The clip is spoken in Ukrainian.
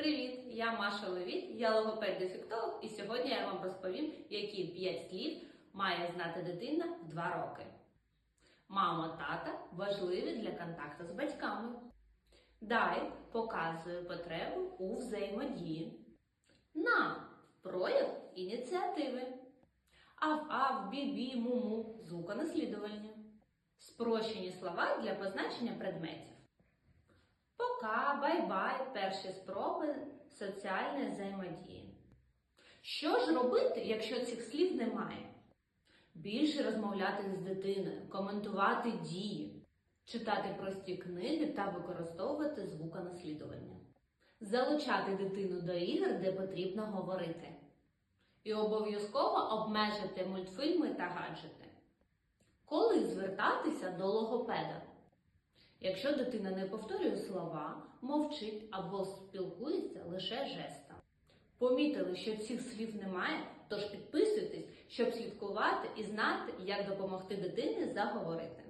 Привіт! Я Маша Левіт, я логопед-дефектолог, і сьогодні я вам розповім, які 5 слів має знати дитина в 2 роки. Мама, тата важливі для контакту з батьками. Дай показує потребу у взаємодії. На прояв ініціативи. Ав-ав, бі-бі, му-му звуконаслідування. Спрощені слова для позначення предметів. Пока, бай-бай, перші спроби соціальної взаємодії. Що ж робити, якщо цих слів немає? Більше розмовляти з дитиною, коментувати дії, читати прості книги та використовувати звуконаслідування, залучати дитину до ігор, де потрібно говорити. І обов'язково обмежити мультфільми та гаджети. Коли звертатися до логопеда? Якщо дитина не повторює слова, мовчить або спілкується лише жестом. Помітили, що цих слів немає, тож підписуйтесь, щоб слідкувати і знати, як допомогти дитині заговорити.